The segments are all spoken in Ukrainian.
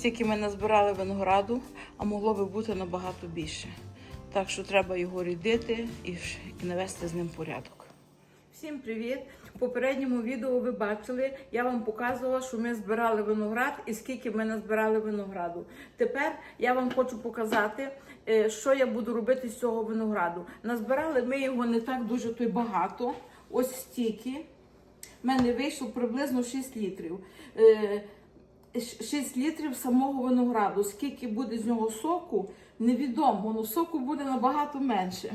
стільки ми назбирали винограду, а могло би бути набагато більше. Так що треба його рідити і, навести з ним порядок. Всім привіт! В попередньому відео ви бачили, я вам показувала, що ми збирали виноград і скільки ми назбирали винограду. Тепер я вам хочу показати, е, що я буду робити з цього винограду. Назбирали ми його не так дуже то й багато. Ось стільки. У мене вийшло приблизно 6 літрів. Е, 6 літрів самого винограду. Скільки буде з нього соку, невідомо. Ну, соку буде набагато менше.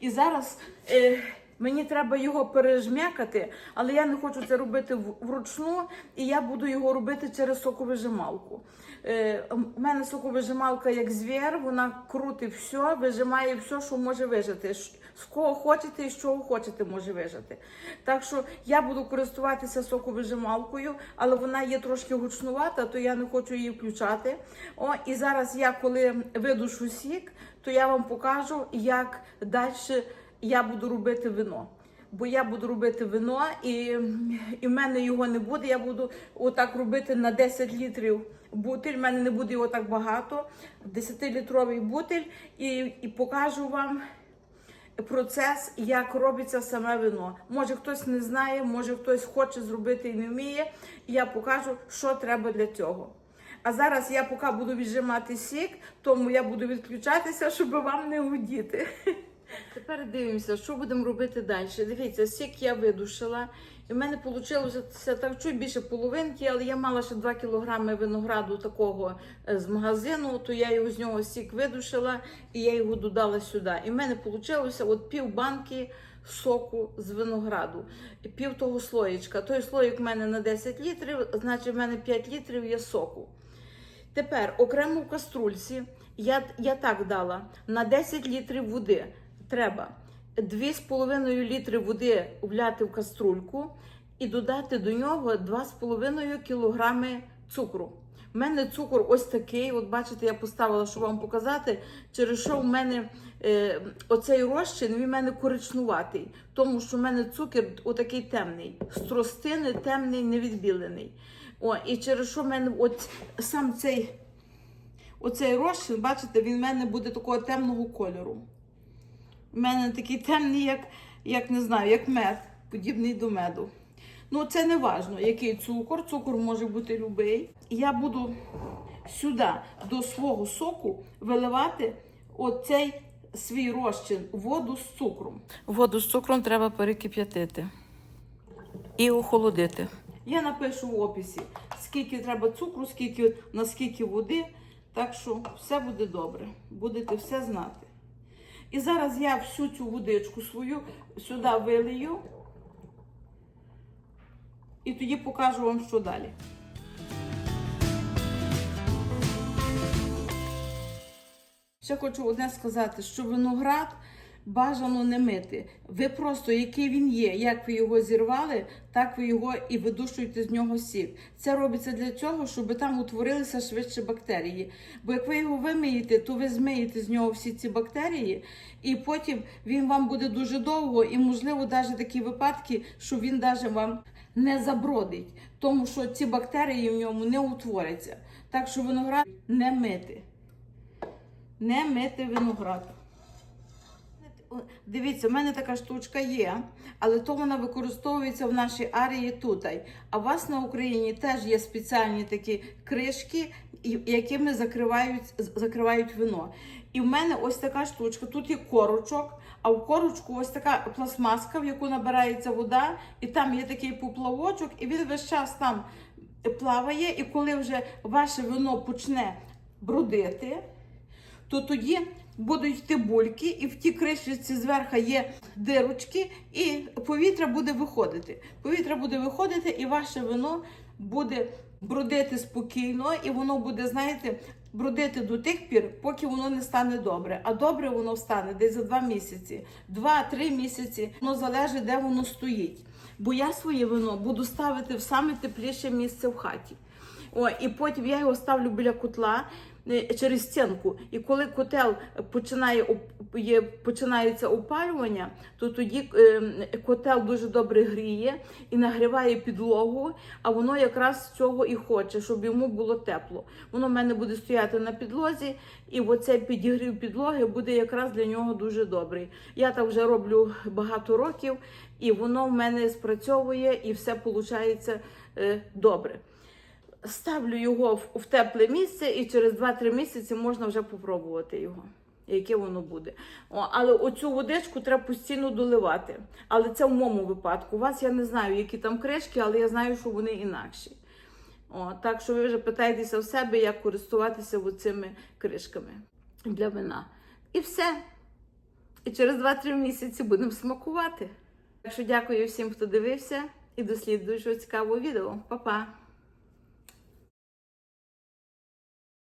І зараз е, мені треба його пережмякати, але я не хочу це робити вручну, і я буду його робити через соковижималку. Е, у мене соковижималка як звір, вона крутить все, вижимає все, що може вижити. З кого хочете і з чого хочете може вижити. Так що я буду користуватися соковижималкою, але вона є трошки гучнувата, то я не хочу її включати. О, і зараз я, коли видушу сік, то я вам покажу, як далі я буду робити вино. Бо я буду робити вино, і, і в мене його не буде. Я буду отак робити на 10 літрів бутиль. В мене не буде його так багато. 10-літровий бутиль, і, і покажу вам процес, як робиться саме вино. Може хтось не знає, може хтось хоче зробити і не вміє. Я покажу, що треба для цього. А зараз я поки буду віджимати сік, тому я буду відключатися, щоб вам не гудіти. Тепер дивимося, що будемо робити далі. Дивіться, сік я видушила. І в мене вийшло так чуть більше половинки, але я мала ще 2 кілограми винограду такого е, з магазину, то я його з нього сік видушила і я його додала сюди. І в мене вийшло от пів банки соку з винограду, пів того слоєчка. Той слоїк в мене на 10 літрів, значить в мене 5 літрів є соку. Тепер окремо в каструльці я, я так дала на 10 літрів води треба 2,5 літри води вляти в каструльку і додати до нього 2,5 кілограми цукру. У мене цукор ось такий. От бачите, я поставила, щоб вам показати, через що в мене е, оцей розчин він в мене коричнуватий, тому що в мене цукор отакий темний, з тростини темний, невідбілений. О, і через що в мене от сам цей оцей розчин, бачите, він в мене буде такого темного кольору. У мене такий темний, як, як не знаю, як мед, подібний до меду. Ну, це не важно, який цукор. Цукор може бути любий. Я буду сюди до свого соку виливати оцей свій розчин, воду з цукром. Воду з цукром треба перекип'ятити і охолодити. Я напишу в описі, скільки треба цукру, скільки, наскільки води. Так що все буде добре. Будете все знати. І зараз я всю цю водичку свою сюди вилию. І тоді покажу вам, що далі. Ще хочу одне сказати, що виноград бажано не мити. Ви просто, який він є, як ви його зірвали, так ви його і видушуєте з нього сік. Це робиться для цього, щоб там утворилися швидше бактерії. Бо як ви його вимиєте, то ви змиєте з нього всі ці бактерії, і потім він вам буде дуже довго, і, можливо, навіть такі випадки, що він навіть вам не забродить, тому що ці бактерії в ньому не утворяться. Так що виноград не мити. Не мити виноград. Дивіться, в мене така штучка є, але то вона використовується в нашій арії тутай. А у вас на Україні теж є спеціальні такі кришки, якими закривають, закривають вино. І в мене ось така штучка. Тут є корочок, а в корочку ось така пластмаска, в яку набирається вода, і там є такий поплавочок, і він весь час там плаває. І коли вже ваше вино почне брудити, то тоді будуть йти бульки, і в тій кришечці зверху є дирочки, і повітря буде виходити. Повітря буде виходити, і ваше вино буде бродити спокійно, і воно буде, знаєте, бродити до тих пір, поки воно не стане добре. А добре воно стане десь за два місяці, два-три місяці. Воно залежить, де воно стоїть. Бо я своє вино буду ставити в саме тепліше місце в хаті. О, і потім я його ставлю біля котла е, через стінку. І коли котел починає починається опалювання, то тоді е, котел дуже добре гріє і нагріває підлогу, а воно якраз цього і хоче, щоб йому було тепло. Воно в мене буде стояти на підлозі, і оцей підігрів підлоги буде якраз для нього дуже добрий. Я так вже роблю багато років, і воно в мене спрацьовує, і все виходить е, добре. Ставлю його в, в тепле місце, і через 2-3 місяці можна вже попробувати його. Яке воно буде. О, але оцю водичку треба постійно доливати. Але це в моєму випадку. У вас я не знаю, які там кришки, але я знаю, що вони інакші. О, так що ви вже питаєтеся в себе, як користуватися цими кришками для вина. І все. І через 2-3 місяці будемо смакувати. Так що дякую всім, хто дивився, і до цікавого відео. Па-па!